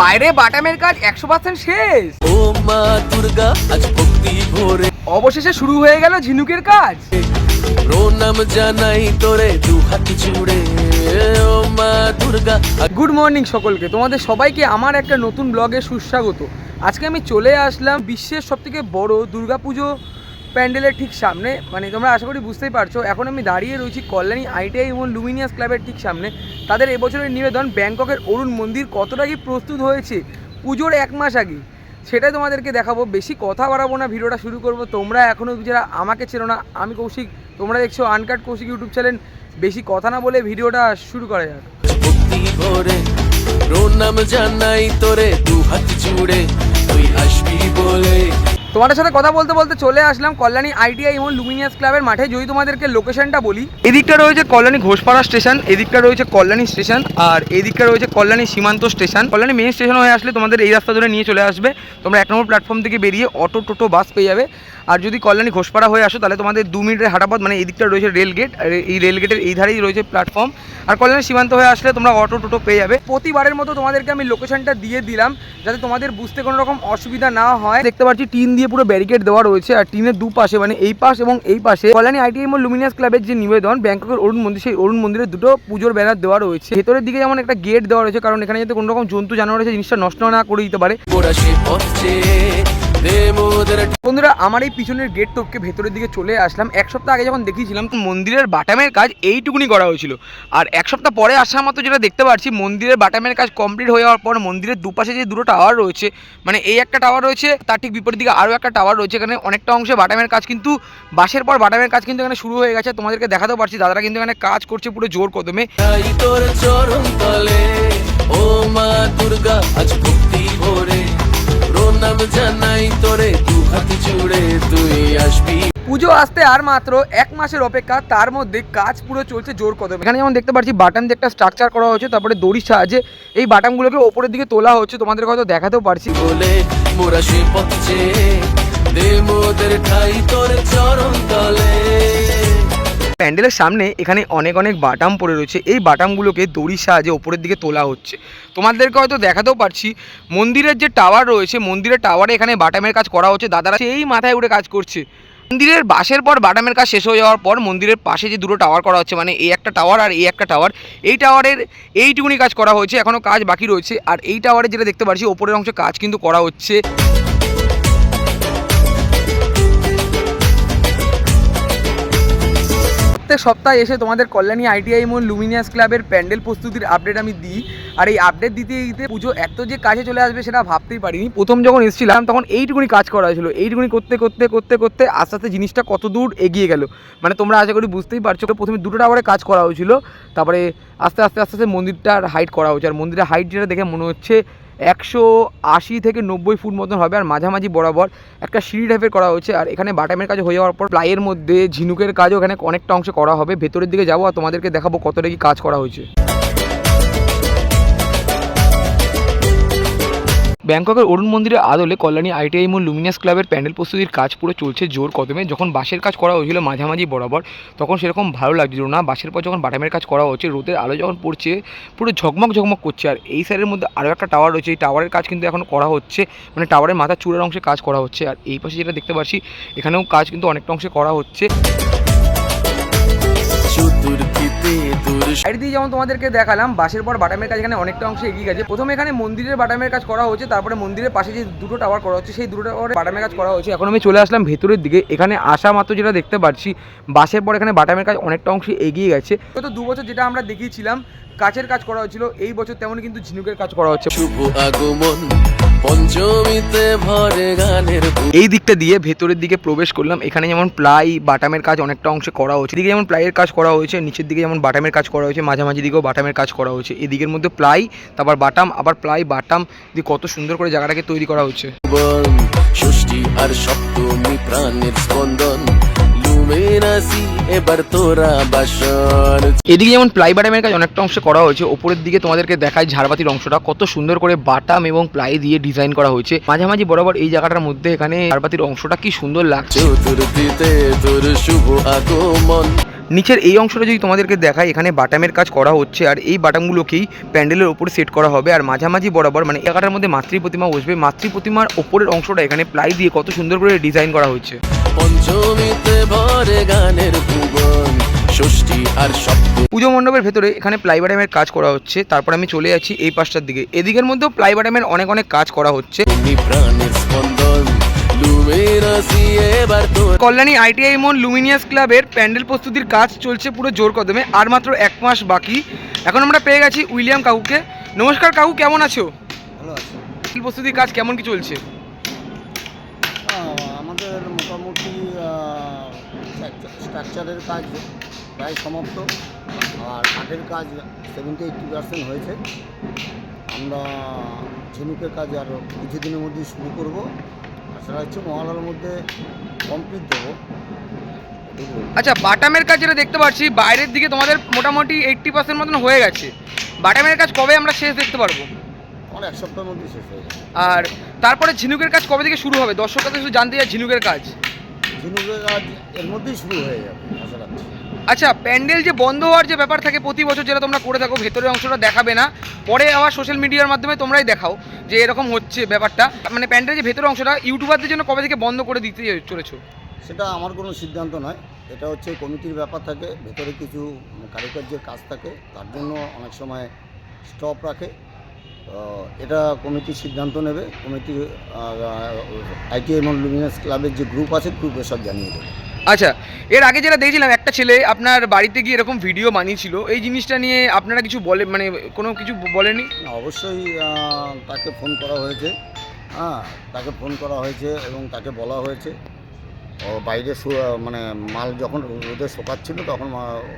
বাইরে বাটামের কাজ একশো পার্সেন্ট শেষ। ও মা দুর্গা আজ ভক্তি ভরে অবশেষে শুরু হয়ে গেল ঝিনুকের কাজ। প্রণাম জানাই তোরে দু হাত জুড়ে ও মা দুর্গা গুড মর্নিং সকলকে, তোমাদের সবাইকে আমার একটা নতুন ব্লগে সুস্বাগত। আজকে আমি চলে আসলাম বিশ্বের সবথেকে বড় দুর্গাপুজো প্যান্ডেলের ঠিক সামনে মানে তোমরা আশা করি বুঝতেই পারছ, এখন আমি দাঁড়িয়ে রয়েছি কল্যাণী আইটিআই এবং লুমিনিয়াস ক্লাবের ঠিক সামনে। তাদের এবছরের নিবেদন, ব্যাংককের অরুণ মন্দির কতটা কি প্রস্তুত হয়েছে, পুজোর এক মাস আগে, সেটাই তোমাদেরকে দেখাবো। বেশি কথা বাড়াবো না, ভিডিওটা শুরু করব। তোমরা এখনও যারা আমাকে চেনো না, আমি কৌশিক, তোমরা দেখছ আনকাট কৌশিক ইউটিউব চ্যানেল। বেশি কথা না বলে ভিডিওটা শুরু করা যাক। জানাই তোরে, দু হাত জুড়ে। তুই আসবি তোমাদের সাথে কথা বলতে বলতে চলে আসলাম কল্যাণী আইটিআই এবং লুমিনিয়াস ক্লাবের মাঠে। যদি তোমাদেরকে লোকেশনটা বলি। এদিকটা রয়েছে কল্যাণী ঘোষপাড়া স্টেশন, এদিকটা রয়েছে কল্যাণী স্টেশন, আর এদিকটা রয়েছে কল্যাণী সীমান্ত স্টেশন। কল্যাণী মেন স্টেশন হয়ে আসলে তোমাদের এই রাস্তা ধরে নিয়ে চলে আসবে। তোমরা এক নম্বর প্ল্যাটফর্ম থেকে বেরিয়ে অটো, টোটো, বাস পেয়ে যাবে। আর যদি কল্যাণী ঘোষপাড়া হয়ে আসো, তাহলে তোমাদের দু মিনিটের হাঁটাপথ মানে এদিকটা রয়েছে রেল গেট আর এই রেল গেটের এই ধারেই রয়েছে প্ল্যাটফর্ম আর কল্যাণী সীমান্ত হয়ে আসলে তোমরা অটো, টোটো পেয়ে যাবে। প্রতিবারের মতো তোমাদেরকে আমি লোকেশনটা দিয়ে দিলাম, যাতে তোমাদের বুঝতে কোনো রকম অসুবিধা না হয়। দেখতে পাচ্ছি টিন দিয়ে পুরো ব্যারিকেড দেওয়া রয়েছে আর টিনের দুপাশে মানে এই পাশ এবং এই পাশে কল্যাণী আইটিএম ও লুমিনিয়াস ক্লাবের যে নিবেদন, ব্যাংককের অরুণ মন্দির, সেই অরুণ মন্দিরে দুটো পুজোর ব্যানার দেওয়া রয়েছে। ভেতরের দিকে যেমন একটা গেট দেওয়া রয়েছে, কারণ এখানে যাতে কোনো রকম জন্তু জানোয়ার আছে জিনিসটা নষ্ট না করে দিতে পারে। বন্ধুরা, আমার এই পিছনের গেট টপকে ভেতরের দিকে চলে আসলাম। এক সপ্তাহ আগে যখন দেখিয়েছিলাম, তো মন্দিরের বাটামের কাজ এইটুকুনি করা হয়েছিল। আর এক সপ্তাহ পরে আসা মতো যেটা দেখতে পাচ্ছি, মন্দিরের বাটামের কাজ কমপ্লিট হয়ে যাওয়ার পর মন্দিরের দুপাশে যে দুটো টাওয়ার রয়েছে মানে এই একটা টাওয়ার রয়েছে, তার ঠিক বিপরীত দিকে আরও একটা টাওয়ার রয়েছে, এখানে অনেকটা অংশে বাটামের কাজ কিন্তু বাসের পর বাটামের কাজ কিন্তু এখানে শুরু হয়ে গেছে। তোমাদেরকে দেখাতেও পারছি, দাদারা কিন্তু এখানে কাজ করছে পুরো জোর কদমে। ও মা দুর্গা, আজ ভক্তি প্রণাম জানাই তোরে দু হাত জুড়ে তুই আসবি। পুজো আসতে আর মাত্র এক মাসের অপেক্ষা তার মধ্যে কাজ পুরো চলছে জোর কদমে। এখানে যেমন দেখতে পাচ্ছি বাটাম দিয়ে একটা স্ট্রাকচার করা হচ্ছে তারপরে দড়ির সাহায্যে এই বাটামগুলোকে ওপরের দিকে তোলা হচ্ছে। তোমাদের হয়তো দেখাতেও পারছি। বলে মোরা সে পথছে দে মোদের ঠাই তোর চরণ তলে। প্যান্ডেলের সামনে এখানে অনেক অনেক বাটাম পড়ে রয়েছে। এই বাটামগুলোকে দড়ির সাহায্যে ওপরের দিকে তোলা হচ্ছে। তোমাদেরকে হয়তো দেখাতেও পারছি, মন্দিরের যে টাওয়ার রয়েছে, মন্দিরের টাওয়ারে এখানে বাটামের কাজ করা হচ্ছে। দাদারা সেই মাথায় উঠে কাজ করছে। মন্দিরের বাসের পর বাটামের কাজ শেষ হয়ে যাওয়ার পর মন্দিরের পাশে যে দুটো টাওয়ার করা হচ্ছে মানে এই একটা টাওয়ার আর এই একটা টাওয়ার, এই টাওয়ারের এইটুকুনি কাজ করা হয়েছে এখনও কাজ বাকি রয়েছে। আর এই টাওয়ারে যেটা দেখতে পাচ্ছি, ওপরের অংশে কাজ কিন্তু করা হচ্ছে। প্রত্যেক সপ্তাহে এসে তোমাদের কল্যাণী আইটিআই এবং লুমিনিয়াস ক্লাবের প্যান্ডেল প্রস্তুতির আপডেট আমি দিই। আর এই আপডেট দিতে দিতে পুজো এত যে কাজে চলে আসবে সেটা ভাবতেই পারিনি। প্রথম যখন এসেছিলাম, তখন এইটুকুনি কাজ করা হয়েছিল। এইটুকুনি করতে করতে করতে করতে আস্তে আস্তে জিনিসটা কত দূর এগিয়ে গেল। মানে তোমরা আশা করি বুঝতেই পারছ প্রথমে দুটো টাওয়ারে কাজ করা হয়েছিল। তারপরে আস্তে আস্তে আস্তে আস্তে মন্দিরটার হাইট করা হয়েছে। আর মন্দিরের হাইট যেটা দেখে মনে হচ্ছে একশো আশি থেকে নব্বই ফুট মতন হবে আর মাঝামাঝি বরাবর একটা সিঁড়ি টাইপের করা হয়েছে। আর এখানে বাটামের কাজ হয়ে যাওয়ার পর প্লাইয়ের মধ্যে ঝিনুকের কাজও এখানে অনেকটা অংশে করা হবে। ভেতরের দিকে যাব আর তোমাদেরকে দেখাবো কতটা কি কাজ করা হয়েছে। ব্যাংককের অরুণ মন্দিরের আদলে কল্যাণী আইটিআই মোল লুমিনাস ক্লাবের প্যান্ডেল প্রস্তুতির কাজ পুরো চলছে জোর কদমে। যখন বাঁশের কাজ করা হয়েছিল মাঝামাঝি বরাবর, তখন সেরকম ভালো লাগছিল না। বাঁশের পর যখন বাটামের কাজ করা হচ্ছে, রোদের আলো যখন পড়ছে, পুরো ঝকমক ঝকমক করছে। আর এই সাইডের মধ্যে আরও একটা টাওয়ার রয়েছে। এই টাওয়ারের কাজ কিন্তু এখন করা হচ্ছে। মানে টাওয়ারের মাথা চূড়ার অংশে কাজ করা হচ্ছে। আর এই পাশে যেটা দেখতে পাচ্ছি, এখানেও কাজ কিন্তু অনেকটা অংশে করা হচ্ছে। সাইড দিয়ে যেমন তোমাদেরকে দেখালাম বাসের পর বাটামের কাজ এখানে অনেকটা অংশে এগিয়ে গেছে। প্রথমে এখানে মন্দিরের বাটামের কাজ করা হচ্ছে তারপরে মন্দিরের পাশে যে দুটো টাওয়ার করা হচ্ছে সেই দুটো টাওয়ারে বাটামের কাজ করা হচ্ছে এখন আমি চলে আসলাম ভেতরের দিকে। এখানে আসা মাত্র যেটা দেখতে পাচ্ছি বাসের পর এখানে বাটামের কাজ অনেকটা অংশে এগিয়ে গেছে। গত দু বছর যেটা আমরা দেখিয়েছিলাম কাচের কাজ করা হয়েছিল এই বছর তেমনই কিন্তু ঝিনুকের কাজ করা হচ্ছে। শুভ আগমন পঞ্চমীতে ভরে গানের এই দিকটা দিয়ে ভেতরের দিকে প্রবেশ করলাম। এখানে যেমন প্লাই বাটামের কাজ অনেকটা অংশে করা হয়েছে এদিকে যেমন প্লাইয়ের কাজ করা হয়েছে নিচের দিকে যেমন বাটামের কাজ করা হয়েছে মাঝামাঝি দিকেও বাটামের কাজ করা হয়েছে। এদিকের মধ্যে প্লাই তারপর বাটাম আবার প্লাই বাটাম দিয়ে কত সুন্দর করে জায়গাটাকে তৈরি করা হচ্ছে। ষষ্ঠী আর সপ্তমী প্রাণের স্পন্দন লুমেনাসি এবার তোরা বাসন এদিকে যেমন প্লাই বাটামের কাজ অনেকটা অংশে করা হয়েছে ওপরের দিকে তোমাদেরকে দেখায় ঝাড়বাতির অংশটা কত সুন্দর করে বাটাম এবং প্লাই দিয়ে ডিজাইন করা হয়েছে। মাঝামাঝি বরাবর এই জায়গাটার মধ্যে এখানে ঝাড়বাতির অংশটা কি সুন্দর লাগছে। তোর শুভ আগমন। নিচের এই অংশটা যদি তোমাদেরকে দেখায় এখানে বাটামের কাজ করা হচ্ছে আর এই বাটামগুলোকেই প্যান্ডেলের ওপরে সেট করা হবে। আর মাঝামাঝি বরাবর মানে একাটার মধ্যে মাতৃ প্রতিমা বসবে। মাতৃ প্রতিমার ওপরের অংশটা এখানে প্লাই দিয়ে কত সুন্দর করে ডিজাইন করা হচ্ছে পঞ্চমীতে ভরে গানের ভুবন ষষ্ঠী আর সপ্তমী। পুজো মণ্ডপের ভেতরে এখানে প্লাই বাটামের কাজ করা হচ্ছে। তারপর আমি চলে যাচ্ছি এই পাশটার দিকে। এদিকের মধ্যেও প্লাই বাটামের অনেক অনেক কাজ করা হচ্ছে। প্রাণের কল্যাণী আইটিআই মন লুমিনিয়াস ক্লাবের প্যান্ডেল প্রস্তুতির কাজ চলছে পুরো জোর কদমে আর মাত্র এক মাস বাকি। এখন আমরা পেয়ে গেছি উইলিয়াম কাকুকে। নমস্কার কাকু কেমন আছো? ভালো আছে। প্যান্ডেল প্রস্তুতির কাজ কেমন কি চলছে? আমাদের মোটামুটি স্ট্রাকচারের কাজ প্রায় সমাপ্ত। আর কাঠের কাজ সেভেন্টি এইটটি পার্সেন্ট হয়েছে। আমরা ঝিনুকের কাজ আর কিছুদিনের মধ্যেই শুরু করব। আশা হচ্ছে মহালয়ার মধ্যে কমপ্লিট দেবো। আচ্ছা বাটামের কাজ যেটা দেখতে পাচ্ছি বাইরের দিকে তোমাদের মোটামুটি এইট্টি পার্সেন্ট মতন হয়ে গেছে। বাটামের কাজ কবে আমরা শেষ দেখতে পারব? আমার এক সপ্তাহের মধ্যে শেষ হয়ে যাবে। আর তারপরে ঝিনুকের কাজ কবে থেকে শুরু হবে? দর্শকরা তো শুধু জানতে চাই ঝিনুকের কাজ। ঝিনুকের কাজ এর মধ্যেই শুরু হয়ে যাবে। আচ্ছা প্যান্ডেল যে বন্ধ হওয়ার যে ব্যাপার থাকে প্রতি বছর যেটা তোমরা করে থাকো, ভেতরের অংশটা দেখাবে না। পরে আবার সোশ্যাল মিডিয়ার মাধ্যমে তোমরাই দেখাও যে এরকম হচ্ছে ব্যাপারটা। মানে প্যান্ডেলের যে ভেতরের অংশটা, ইউটিউবারদের জন্য কবে থেকে বন্ধ করে দিতে চলেছো? সেটা আমার কোনো সিদ্ধান্ত নয়। এটা হচ্ছে কমিটির ব্যাপার থাকে, ভেতরে কিছু কারুকার্যের কাজ থাকে, তার জন্য অনেক সময় স্টপ রাখে। এটা কমিটির সিদ্ধান্ত নেবে। কমিটি আইটিআই এবং লুমিনাস ক্লাবের যে গ্রুপ আছে গ্রুপে সব জানিয়ে দেবে। আচ্ছা এর আগে যেটা দেখছিলাম একটা ছেলে আপনার বাড়িতে গিয়ে এরকম ভিডিও বানিয়েছিল। এই জিনিসটা নিয়ে আপনারা কিছু বলে মানে কোনো কিছু বলেনি অবশ্যই তাকে ফোন করা হয়েছে। হ্যাঁ তাকে ফোন করা হয়েছে এবং তাকে বলা হয়েছে। ও বাইরে মানে মাল যখন রোদে শোকাচ্ছিল তখন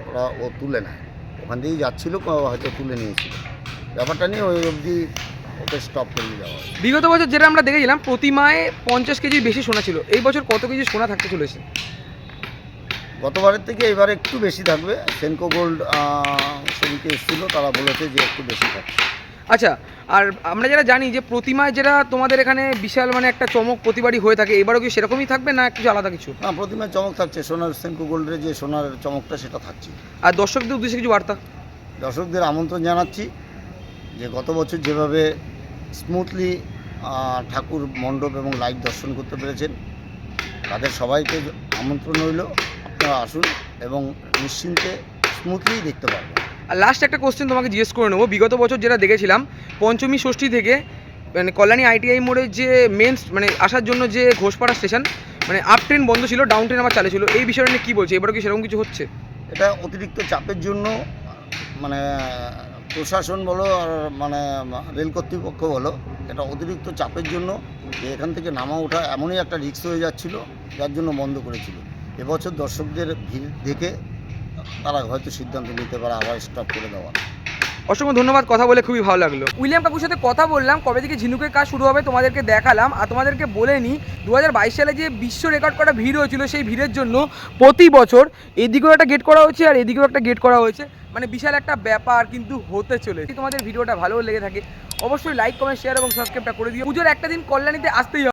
ওরা ও তুলে নেয়। ওখান দিয়েই যাচ্ছিল হয়তো তুলে নিয়েছিল। ব্যাপারটা নিয়ে ওই অবধি ওকে স্টপ করে দেওয়া হয় বিগত বছর যেটা আমরা দেখেছিলাম প্রতি প্রতিমায় পঞ্চাশ কেজির বেশি সোনা ছিল। এই বছর কত কেজি সোনা থাকতে চলেছে? গতবারের থেকে এবার একটু বেশি থাকবে। সেনকো গোল্ড সেদিকে এসেছিল তারা বলেছে যে একটু বেশি থাকবে। আচ্ছা আর আমরা যারা জানি যে প্রতিমায় যেটা তোমাদের এখানে বিশাল মানে একটা চমক প্রতিবারই হয়ে থাকে এবারও কি সেরকমই থাকবে না কিছু আলাদা কিছু? না প্রতিমায় চমক থাকছে। সোনার সেনকো গোল্ডের যে সোনার চমকটা সেটা থাকছে। আর দর্শকদের উদ্দেশ্যে কিছু বার্তা? দর্শকদের আমন্ত্রণ জানাচ্ছি যে গত বছর যেভাবে স্মুথলি ঠাকুর মণ্ডপ এবং লাইট দর্শন করতে পেরেছেন তাদের সবাইকে আমন্ত্রণ রইল। আপনারা আসুন এবং নিশ্চিন্তে স্মুথলি দেখতে পারবেন। আর লাস্ট একটা কোশ্চেন তোমাকে জিজ্ঞেস করে নেব। বিগত বছর যেটা দেখেছিলাম পঞ্চমী ষষ্ঠী থেকে মানে কল্যাণী আইটিআই মোড়ে যে মেন মানে আসার জন্য যে ঘোষপাড়া স্টেশন মানে আপ ট্রেন বন্ধ ছিল ডাউন ট্রেন আবার চালু ছিল এই বিষয়টা নিয়ে কী বলছে? এবারও কি সেরকম কিছু হচ্ছে? এটা অতিরিক্ত চাপের জন্য মানে প্রশাসন বলো আর মানে রেল কর্তৃপক্ষ বলো এটা অতিরিক্ত চাপের জন্য যে এখান থেকে নামা ওঠা এমনই একটা রিস্ক হয়ে যাচ্ছিল যার জন্য বন্ধ করেছিল। এবছর দর্শকদের ভিড় দেখে তারা হয়তো সিদ্ধান্ত নিতে পারে আবার স্টপ করে দেওয়া। অসংখ্য ধন্যবাদ, কথা বলে খুবই ভালো লাগল। উইলিয়াম কাকুর সাথে কথা বললাম, কবে থেকে ঝিনুকের কাজ শুরু হবে তোমাদেরকে দেখালাম, আর তোমাদেরকে বলে নিই দু হাজার বাইশ সালে যে বিশ্ব রেকর্ড করা ভিড় হয়েছিল, সেই ভিড়ের জন্য প্রতি বছর এদিকেও একটা গেট করা হয়েছে, আর এদিকেও একটা গেট করা হয়েছে। মানে বিশাল একটা ব্যাপার কিন্তু হতে চলে তোমাদের ভিডিওটা ভালো লেগে থাকে, অবশ্যই লাইক কমেন্ট শেয়ার এবং সাবস্ক্রাইবটা করে দিও। পুজোর একটা দিন কল্যাণীতে আসতেই